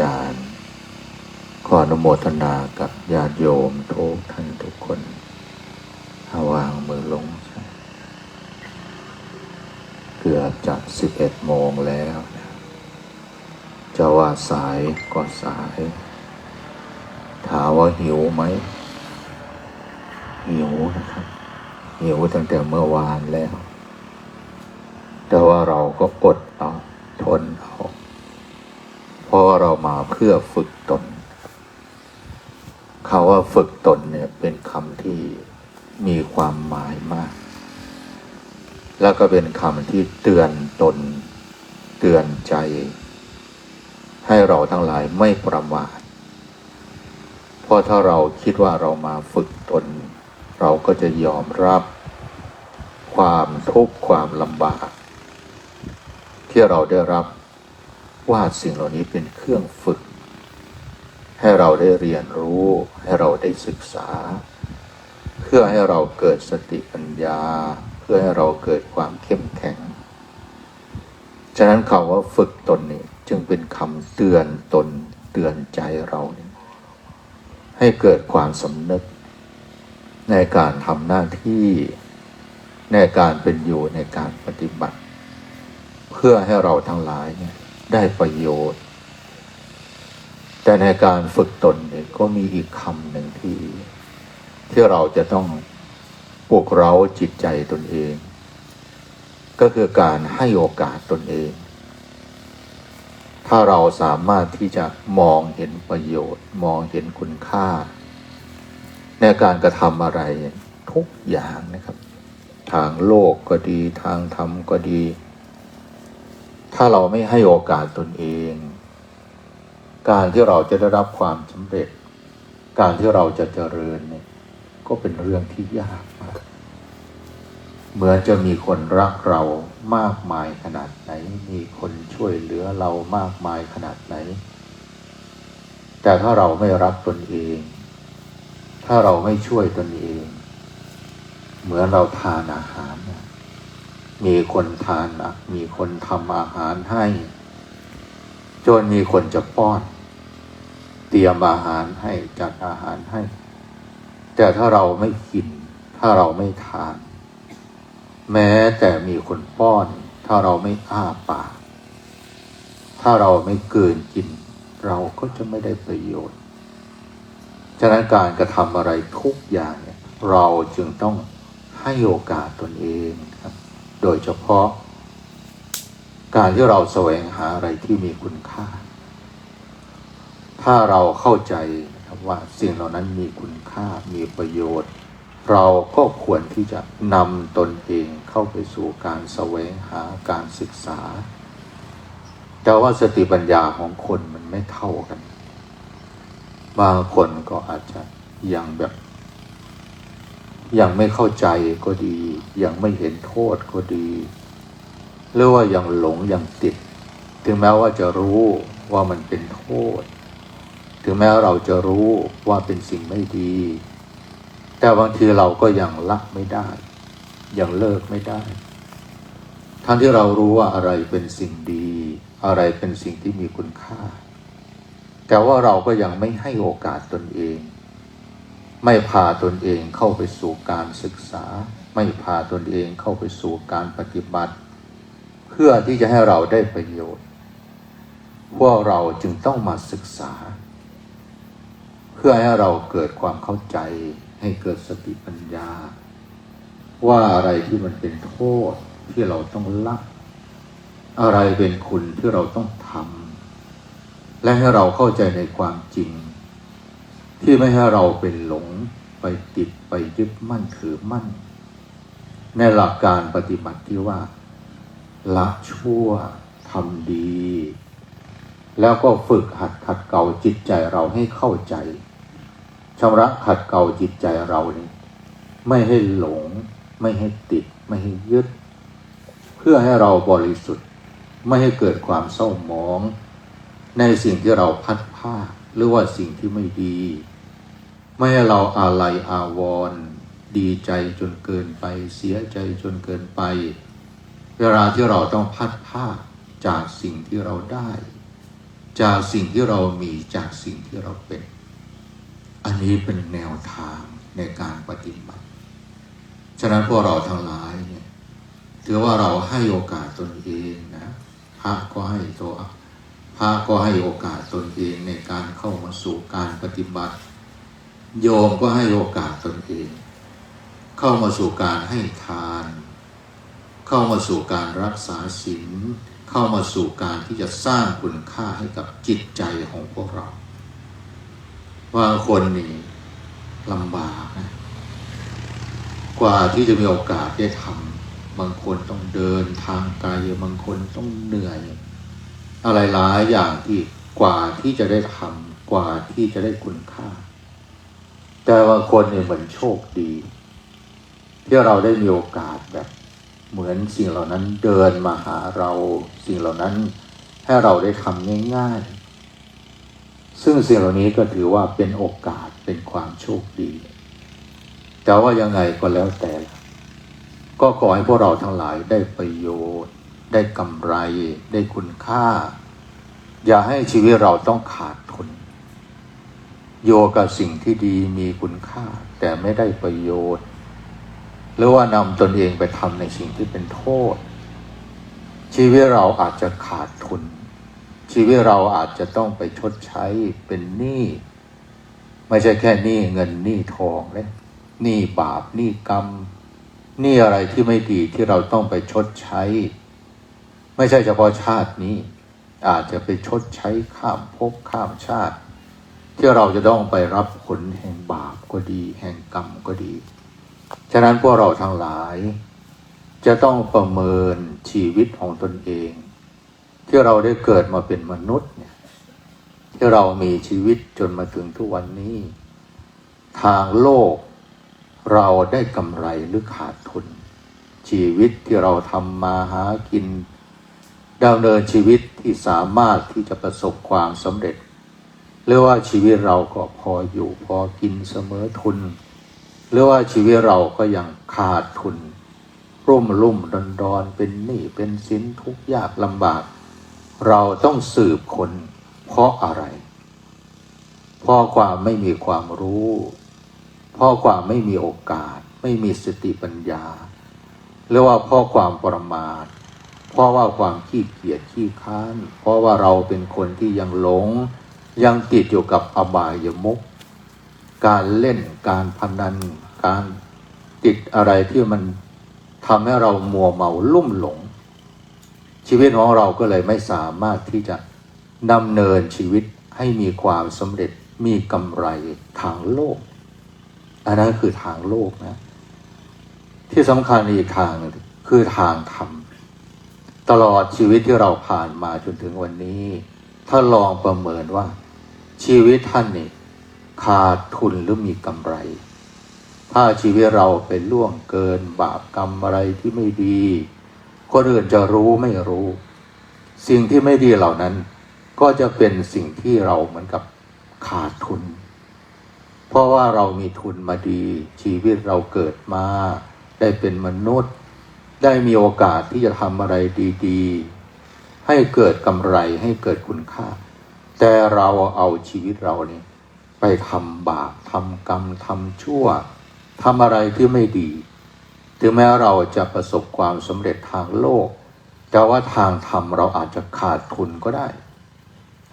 จารย์ ขออนุโมทนากับญาติโยมทุกท่านทุกคนถ้าวางมือลง เกือบจะสิบเอ็ดโมงแล้วจะว่าสายก็สาย ถามว่าหิวไหม หิวนะครับ หิวตั้งแต่เมื่อวานแล้ว แต่ว่าเราก็อดเอาทนเอา เพราะว่าเรามาเพื่อฝึกตนคาว่าฝึกตนเนี่ยเป็นคำที่มีความหมายมาก แล้วก็เป็นคำที่เตือนตน เตือนใจ ให้เราทั้งหลายไม่ประมาทเพราะถ้าเราคิดว่าเรามาฝึกตน เราก็จะยอมรับ ความทุกข์ความลำบาก ที่เราได้รับว่าสิ่งเหล่านี้เป็นเครื่องฝึก ให้เราได้เรียนรู้ ให้เราได้ศึกษา เพื่อให้เราเกิดสติปัญญา เพื่อให้เราเกิดความเข้มแข็ง ฉะนั้นคำว่าฝึกตนนี่จึงเป็นคำเตือนตนเตือนใจเรานี่ให้เกิดความสำนึก ในการทำหน้าที่ในการเป็นอยู่ในการปฏิบัติ เพื่อให้เราทั้งหลายเนี่ยได้ประโยชน์ แต่ในการฝึกตนเนี่ยก็มีอีกคำหนึ่งที่ ที่เราจะต้องปลุกเราจิตใจตนเอง ก็คือการให้โอกาสตนเอง ถ้าเราสามารถที่จะมองเห็นประโยชน์ มองเห็นคุณค่า ในการกระทำอะไรทุกอย่างนะครับ ทางโลกก็ดีทางธรรมก็ดี ถ้าเราไม่ให้โอกาสตนเอง การที่เราจะได้รับความสำเร็จ การที่เราจะเจริญเนี่ยก็เป็นเรื่องที่ยากมากเหมือนจะมีคนรักเรามากมายขนาดไหน มีคนช่วยเหลือเรามากมายขนาดไหน แต่ถ้าเราไม่รักตนเอง ถ้าเราไม่ช่วยตนเอง เหมือนเราทานอาหารเนี่ยมีคนทานมีคนทำอาหารให้ จนมีคนจะป้อน เตรียมอาหารให้จัดอาหารให้ แต่ถ้าเราไม่กิน ถ้าเราไม่ทาน แม้แต่มีคนป้อน ถ้าเราไม่อ้าปาก ถ้าเราไม่เกินกิน เราก็จะไม่ได้ประโยชน์ ฉะนั้นการกระทำอะไรทุกอย่างเนี่ยเราจึงต้องให้โอกาสตนเองครับ โดยเฉพาะ การที่เราแสวงหาอะไรที่มีคุณค่า ถ้าเราเข้าใจนะครับว่าสิ่งเหล่านั้นมีคุณค่ามีประโยชน์ เราก็ควรที่จะนำตนเองเข้าไปสู่การแสวงหาการศึกษา แต่ว่าสติปัญญาของคนมันไม่เท่ากัน บางคนก็อาจจะยังแบบ ยังไม่เข้าใจก็ดี ยังไม่เห็นโทษก็ดีหรือว่ายังหลงยังติด ถึงแม้ว่าจะรู้ว่ามันเป็นโทษ ถึงแม้เราจะรู้ว่าเป็นสิ่งไม่ดี แต่บางทีเราก็ยังละไม่ได้ ยังเลิกไม่ได้ ทั้งที่เรารู้ว่าอะไรเป็นสิ่งดี อะไรเป็นสิ่งที่มีคุณค่า แต่ว่าเราก็ยังไม่ให้โอกาสตนเอง ไม่พาตนเองเข้าไปสู่การศึกษา ไม่พาตนเองเข้าไปสู่การปฏิบัติ เพื่อที่จะให้เราได้ประโยชน์พวกเราจึงต้องมาศึกษา พื่อให้เราเกิดความเข้าใจ ให้เกิดสติปัญญา ว่าอะไรที่มันเป็นโทษที่เราต้องละอะไรเป็นคุณที่เราต้องทำและให้เราเข้าใจในความจริง ที่ไม่ให้เราเป็นหลงไปติดไปยึดมั่นถือมั่น ในหลักการปฏิบัติที่ว่า ละชั่วทำดี แล้วก็ฝึกหัดขัดเกลาจิตใจเราให้เข้าใจ ชำระขัดเกลาจิตใจเรานี่ไม่ให้หลง ไม่ให้ติด ไม่ให้ยึด เพื่อให้เราบริสุทธิ์ ไม่ให้เกิดความเศร้าหมอง ในสิ่งที่เราพัดผ้าหรือว่าสิ่งที่ไม่ดี ไม่ให้เราอาลัยอาวรณ์ดีใจจนเกินไป เสียใจจนเกินไป เวลาที่เราต้องพัดผ้าจากสิ่งที่เราได้ จากสิ่งที่เรามีจากสิ่งที่เราเป็น อันนี้เป็นแนวทางในการปฏิบัติ ฉะนั้นพวกเราทั้งหลายเนี่ยถือว่าเราให้โอกาสตนเองนะพระก็ให้ตัวพระก็ให้โอกาสตนเองในการเข้ามาสู่การปฏิบัติ โยมก็ให้โอกาสตนเอง เข้ามาสู่การให้ทาน เข้ามาสู่การรักษาศีลเข้ามาสู่การที่จะสร้างคุณค่าให้กับจิตใจของพวกเรา ว่าคนนี่ลำบากนะกว่าที่จะมีโอกาสได้ทำบางคนต้องเดินทางไกลบางคนต้องเหนื่อย อะไรหลายอย่างที่กว่าที่จะได้ทำกว่าที่จะได้คุณค่า แต่บางคนเนี่ยเหมือนโชคดี ที่เราได้มีโอกาสแบบ เหมือนสิ่งเหล่านั้นเดินมาหาเรา สิ่งเหล่านั้นให้เราได้ทำง่ายๆ ซึ่งสิ่งเหล่านี้ก็ถือว่าเป็นโอกาสเป็นความโชคดี แต่ว่ายังไงก็แล้วแต่ ก็ขอให้พวกเราทั้งหลายได้ประโยชน์ ได้กำไร ได้คุณค่า อย่าให้ชีวิตเราต้องขาดทุน โยกับสิ่งที่ดีมีคุณค่า แต่ไม่ได้ประโยชน์ หรือว่านำตนเองไปทำในสิ่งที่เป็นโทษ ชีวิตเราอาจจะขาดทุน ชีวิตเราอาจจะต้องไปชดใช้เป็นหนี้ไม่ใช่แค่หนี้เงินหนี้ทองเลยหนี้บาปหนี้กรรมหนี้อะไรที่ไม่ดีที่เราต้องไปชดใช้ ไม่ใช่เฉพาะชาตินี้ อาจจะไปชดใช้ข้ามภพข้ามชาติ ที่เราจะต้องไปรับผลแห่งบาปก็ดี แห่งกรรมก็ดี ฉะนั้นพวกเราทั้งหลาย จะต้องประเมินชีวิตของตนเอง ที่เราได้เกิดมาเป็นมนุษย์เนี่ยที่เรามีชีวิตจนมาถึงทุกวันนี้ ทางโลก เราได้กำไรหรือขาดทุน ชีวิตที่เราทำมาหากินดำเนินชีวิตที่สามารถที่จะประสบความสำเร็จหรือว่าชีวิตเราก็พออยู่พอกินเสมอทุน หรือว่าชีวิตเราก็ยังขาดทุนร่มรุ่มดอนดอนเป็นหนี้เป็นสินทุกยากลำบาก เราต้องสืบคนเพราะอะไร เพราะความไม่มีความรู้ เพราะความไม่มีโอกาส ไม่มีสติปัญญา หรือว่าเพราะความประมาท เพราะว่าความขี้เกียจขี้ค้าน เพราะว่าเราเป็นคนที่ยังหลง ยังติดอยู่กับอบายมุก การเล่น การพนัน การติดอะไรที่มันทำให้เรามัวเมาลุ่มหลง ชีวิตของเราก็เลยไม่สามารถที่จะดำเนินชีวิตให้มีความสำเร็จมีกำไรทางโลก อันนั้นคือทางโลกนะ ที่สำคัญอีกทางหนึ่งคือทางธรรม ตลอดชีวิตที่เราผ่านมาจนถึงวันนี้ ถ้าลองประเมินว่า ชีวิตท่านนี่ขาดทุนหรือมีกำไร ถ้าชีวิตเราเป็นล่วงเกินบาปกรรมอะไรที่ไม่ดี คนอื่นจะรู้ไม่รู้ สิ่งที่ไม่ดีเหล่านั้น ก็จะเป็นสิ่งที่เราเหมือนกับขาดทุน เพราะว่าเรามีทุนมาดี ชีวิตเราเกิดมา ได้เป็นมนุษย์ ได้มีโอกาสที่จะทำอะไรดี ๆ ให้เกิดกำไรให้เกิดคุณค่า แต่เราเอาชีวิตเราเนี่ยไปทำบาปทำกรรมทำชั่วทำอะไรที่ไม่ดี ถึงแม้เราจะประสบความสำเร็จทางโลก แต่ว่าทางธรรมเราอาจจะขาดทุนก็ได้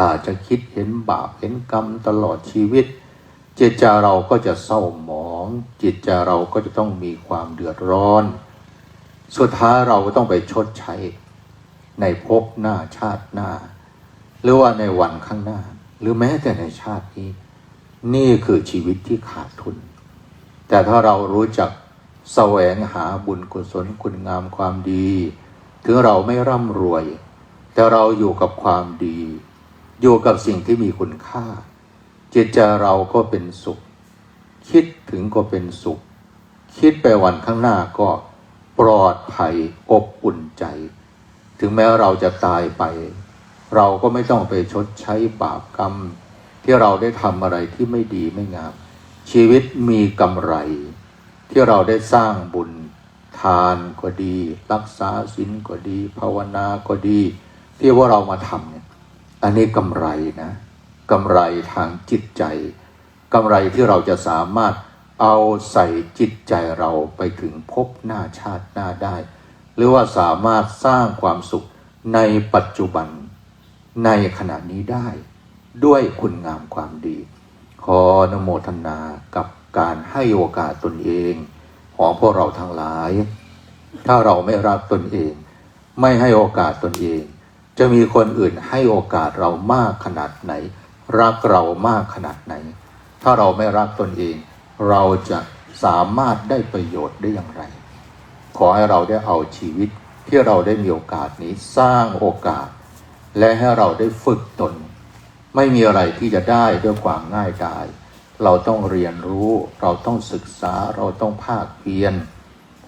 อาจจะคิดเห็นบาปเห็นกรรมตลอดชีวิต จิตใจเราก็จะเศร้าหมอง จิตใจเราก็จะต้องมีความเดือดร้อน สุดท้ายเราก็ต้องไปชดใช้ ในภพหน้าชาติหน้า หรือว่าในวันข้างหน้า หรือแม้แต่ในชาตินี้ นี่คือชีวิตที่ขาดทุน แต่ถ้าเรารู้จัก แสวงหาบุญกุศลคุณงามความดี ถึงเราไม่ร่ำรวย แต่เราอยู่กับความดี อยู่กับสิ่งที่มีคุณค่า จิตใจเราก็เป็นสุข คิดถึงก็เป็นสุข คิดไปวันข้างหน้าก็ปลอดภัยอบอุ่นใจ ถึงแม้เราจะตายไป เราก็ไม่ต้องไปชดใช้บาปกรรม ที่เราได้ทำอะไรที่ไม่ดีไม่งาม ชีวิตมีกำไร ที่เราได้สร้างบุญทานก็ดี รักษาศีลก็ดี ภาวนาก็ดี ที่ว่าเรามาทำเนี่ยอันนี้กำไรนะกำไรทางจิตใจกำไรที่เราจะสามารถเอาใส่จิตใจเราไปถึงภพหน้าชาติหน้าได้ หรือว่าสามารถสร้างความสุขในปัจจุบันในขณะนี้ได้ ด้วยคุณงามความดี ขออนโมทนากับ การให้โอกาสตนเอง ของพวกเราทั้งหลาย ถ้าเราไม่รักตนเอง ไม่ให้โอกาสตนเอง จะมีคนอื่นให้โอกาสเรามากขนาดไหน รักเรามากขนาดไหน ถ้าเราไม่รักตนเอง เราจะสามารถได้ประโยชน์ได้อย่างไร ขอให้เราได้เอาชีวิตที่เราได้มีโอกาสนี้สร้างโอกาส และให้เราได้ฝึกตน ไม่มีอะไรที่จะได้ด้วยความง่ายดาย เราต้องเรียนรู้ เราต้องศึกษาเราต้องภาคเพียร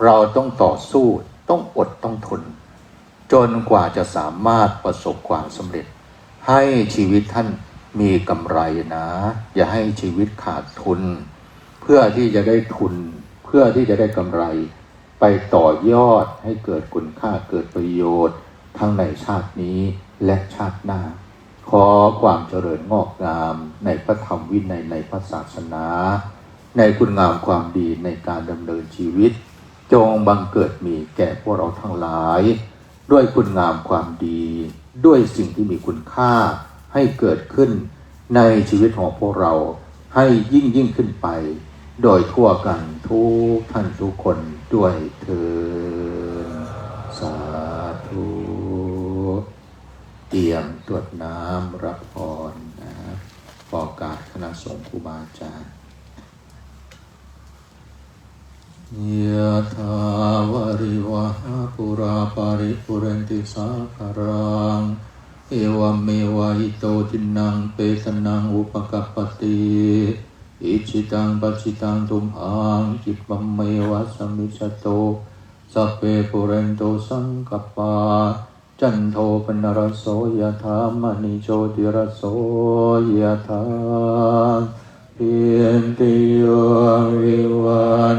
เราต้องต่อสู้ต้องอดต้องทน จนกว่าจะสามารถประสบความสำเร็จ ให้ชีวิตท่านมีกำไรนะ อย่าให้ชีวิตขาดทุน เพื่อที่จะได้ทุน เพื่อที่จะได้กำไร ไปต่อยอดให้เกิดคุณค่าเกิดประโยชน์ ทั้งในชาตินี้และชาติหน้า ขอความเจริญงอกงามในพระธรรมวินัยในพระศาสนา ในคุณงามความดีในการดำเนินชีวิต จงบังเกิดมีแก่พวกเราทั้งหลาย ด้วยคุณงามความดี ด้วยสิ่งที่มีคุณค่าให้เกิดขึ้นในชีวิตของพวกเราให้ยิ่งยิ่งขึ้นไป โดยทั่วกันทุกท่านทุกคนด้วยเธอสาธุเตรียม ตรวจน้ำรับพรนะปอการคณะสงฆ์ครูบาอาจารย์ยะถาวาริวหาปุราปาริปุเรนติสาคารัง เอวเมวะอิโตทินังเปตนังอุปกัปปติอิจิตังปัจจิตังตุมหังจิปะเมวะสมิจโตสัพเพปุเรนโตสังกปา จันโทปนรโสยะธามณิโชติรโสยะธาเพียนติโยวิวัน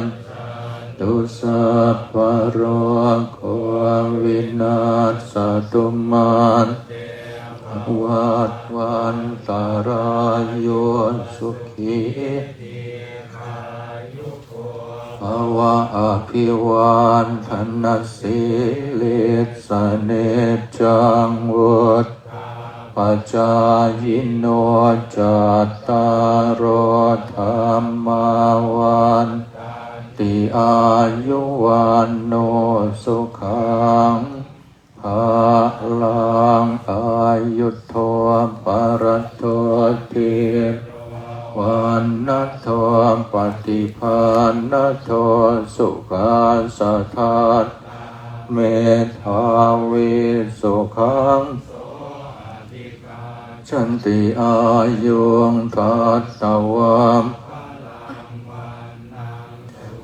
ตุสัพพโรโควินาศตุมันวัดวันตารายโยสุขีภาวะอภิวันธนสิเลสเน จังวุฒปัจจายโนจัตตารธรรมวันติอายุวันโนสุขังภาลังอายุโทปรโตติวันนัทโทปฏิภาณโทสุขาสทัต เมธาวิสุขังชันติอายุงทัตตวัม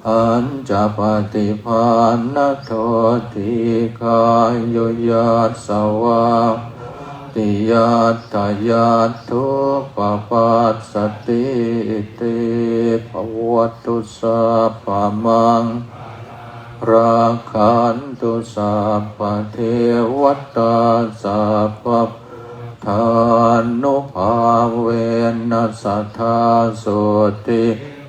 อันจะปฏิภาณโทติกายโยยัสสวะติยัตถยัตทุปปัสสติติภวตุสัพพมัง ราคันตุสัพพเทวตาสัพพทานุภาเวนัสสัทธาสุติ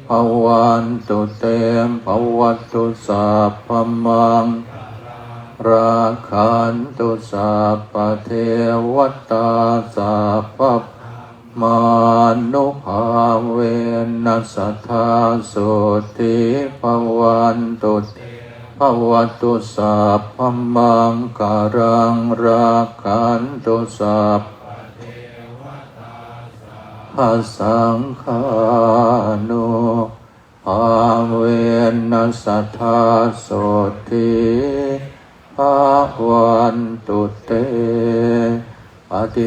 ภวันตุเตมภวัตุสัพพมังราคันตุสัพพเทวตาสัพพมานุภาเวนัสสัทธาสุติภวันตุ ภวตุสัพพมังการังราคันตุสัพพสังฆานุภาเวนัสทธาสติภวันตุเตปฏิ